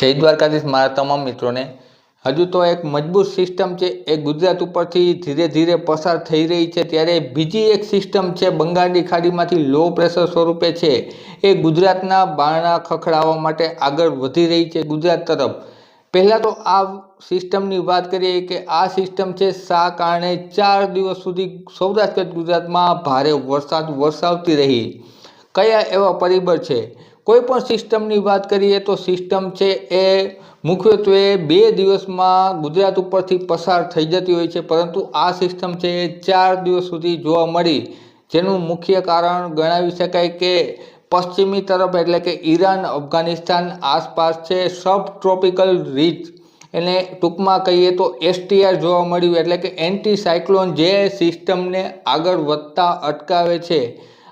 જય દ્વારકાધીશ મારા તમામ મિત્રોને. હજુ તો એક મજબૂત સિસ્ટમ છે, એ ગુજરાત ઉપરથી ધીરે ધીરે પસાર થઈ રહી છે, ત્યારે બીજી એક સિસ્ટમ છે, બંગાળની ખાડીમાંથી લો પ્રેશર સ્વરૂપે છે, એ ગુજરાતના બારણા ખખડાવવા માટે આગળ વધી રહી છે, ગુજરાત તરફ. પહેલાં તો આ સિસ્ટમની વાત કરીએ કે આ સિસ્ટમ છે, શા કારણે ચાર દિવસ સુધી સૌરાષ્ટ્ર ગુજરાતમાં ભારે વરસાદ વરસાવતી રહી. કયા એવા પરિબળ છે? કોઈ પણ સિસ્ટમની વાત કરીએ તો સિસ્ટમ છે એ મુખ્યત્વે બે દિવસમાં ગુજરાત ઉપરથી પસાર થઈ જતી હોય છે, પરંતુ આ સિસ્ટમ છે એ ચાર દિવસ સુધી જોવા મળી. જેનું મુખ્ય કારણ ગણાવી શકાય કે પશ્ચિમી તરફ એટલે કે ઈરાન, અફઘાનિસ્તાન આસપાસ છે સબ ટ્રોપિકલ રીચ એને ટૂંકમાં કહીએ તો એસટીઆર જોવા મળ્યું, એટલે કે એન્ટી સાયક્લોન જે સિસ્ટમને આગળ વધતા અટકાવે છે.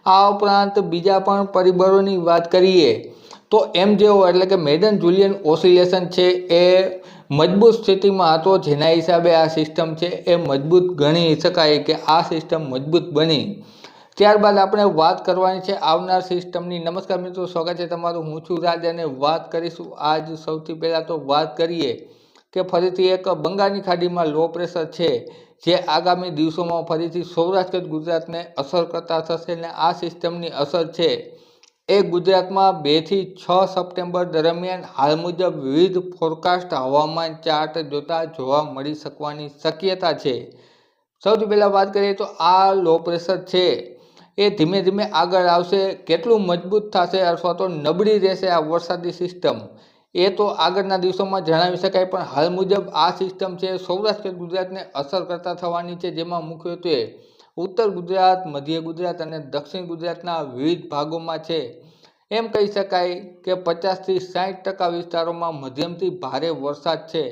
આ ઉપરાંત બીજા પણ પરિબળોની વાત કરીએ, તો એમ જેવો એટલે કે મેડન જુલિયન ઓસિલેશન છે એ મજબૂત સ્થિતિમાં હતો, જેના હિસાબે આ સિસ્ટમ છે એ મજબૂત ગણી શકાય કે આ સિસ્ટમ મજબૂત બની. ત્યારબાદ આપણે વાત કરવાની છે આવનાર સિસ્ટમની. નમસ્કાર મિત્રો, સ્વાગત છે તમારું. હું છું રાજ અને વાત કરીશું આજ સૌથી પહેલાં તો વાત કરીએ કે ફરીથી એક બંગાળની ખાડીમાં લો પ્રેશર છે, જે આગામી દિવસોમાં ફરીથી સૌરાષ્ટ્ર ગુજરાતને અસર કરતા થશે અને આ સિસ્ટમની અસર છે. એ ગુજરાતમાં બેથી છ સપ્ટેમ્બર દરમિયાન હાલ મુજબ વિવિધ ફોરકાસ્ટ હવામાન ચાર્ટ જોતા જોવા મળી શકવાની શક્યતા છે. સૌથી પહેલાં વાત કરીએ તો આ લો પ્રેશર છે. એ ધીમે ધીમે આગળ આવશે, કેટલું મજબૂત થશે અથવા તો નબળી રહેશે આ વરસાદી સિસ્ટમ? એ તો આગળના દિવસોમાં જણાવી શકાય, પણ હાલ મુજબ આ સિસ્ટમ છે સૌરાષ્ટ્ર ગુજરાતને અસર કરતા થવાની છે, જેમાં મુખ્યત્વે ઉત્તર ગુજરાત, મધ્ય ગુજરાત અને દક્ષિણ ગુજરાતના વિવિધ ભાગોમાં છે. એમ કહી શકાય કે પચાસથી સાઠ ટકા વિસ્તારોમાં મધ્યમથી ભારે વરસાદ છે.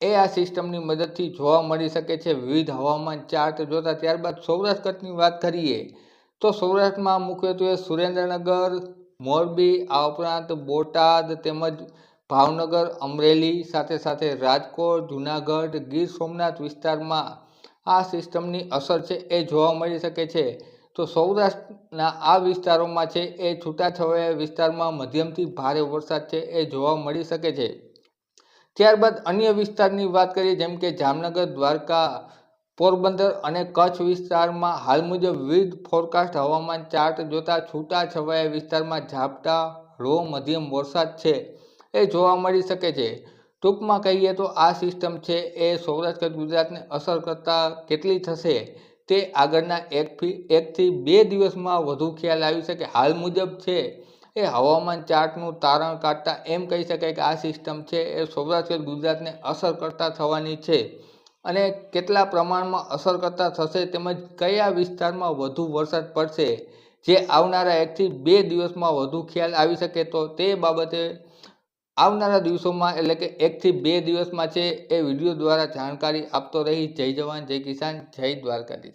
એ આ સિસ્ટમની મદદથી જોવા મળી શકે છે વિવિધ હવામાન ચાર્ટ. જોતા ત્યારબાદ સૌરાષ્ટ્ર કચ્છની વાત કરીએ, તો સૌરાષ્ટ્રમાં મુખ્યત્વે સુરેન્દ્રનગર મોરબી, આ ઉપરાંત બોટાદ તેમજ ભાવનગર, અમરેલી સાથે સાથે રાજકોટ, જુનાગઢ, ગીર સોમનાથ વિસ્તારમાં આ સિસ્ટમની અસર છે એ જોવા મળી શકે છે. તો સૌરાષ્ટ્રના આ વિસ્તારોમાં છે એ છૂટાછવાયા વિસ્તારમાં મધ્યમથી ભારે વરસાદ છે એ જોવા મળી શકે છે. ત્યારબાદ અન્ય વિસ્તારની વાત કરીએ જેમ કે જામનગર, દ્વારકા પોરબંદર અને કચ્છ વિસ્તારમાં હાલ મુજબ વિવિધ ફોરકાસ્ટ હવામાન ચાર્ટ જોતા છૂટાછવાયા વિસ્તારમાં ઝાપટા, રો, મધ્યમ વરસાદ છે. એ જોવા મળી શકે છે. ટૂંકમાં કહીએ તો આ સિસ્ટમ છે એ સૌરાષ્ટ્ર ગુજરાતને અસર કરતાં કેટલી થશે તે આગળના એકથી એકથી બે દિવસમાં વધુ ખ્યાલ આવી શકે. હાલ મુજબ છે એ હવામાન ચાર્ટનું તારણ કાઢતા એમ કહી શકાય કે આ સિસ્ટમ છે એ સૌરાષ્ટ્ર ગુજરાતને અસર કરતા થવાની છે. અને કેટલા પ્રમાણમાં અસર કરતા થશે તેમજ કયા વિસ્તારમાં વધુ વરસાદ પડશે જે આવનારા એકથી બે દિવસમાં વધુ ખ્યાલ આવી શકે તો તે બાબતે આવનારા દિવસોમાં એટલે કે એકથી બે દિવસમાં છે એ વીડિયો દ્વારા જાણકારી આપતો રહી જય જવાન, જય કિસાન, જય દ્વારકાધીશ.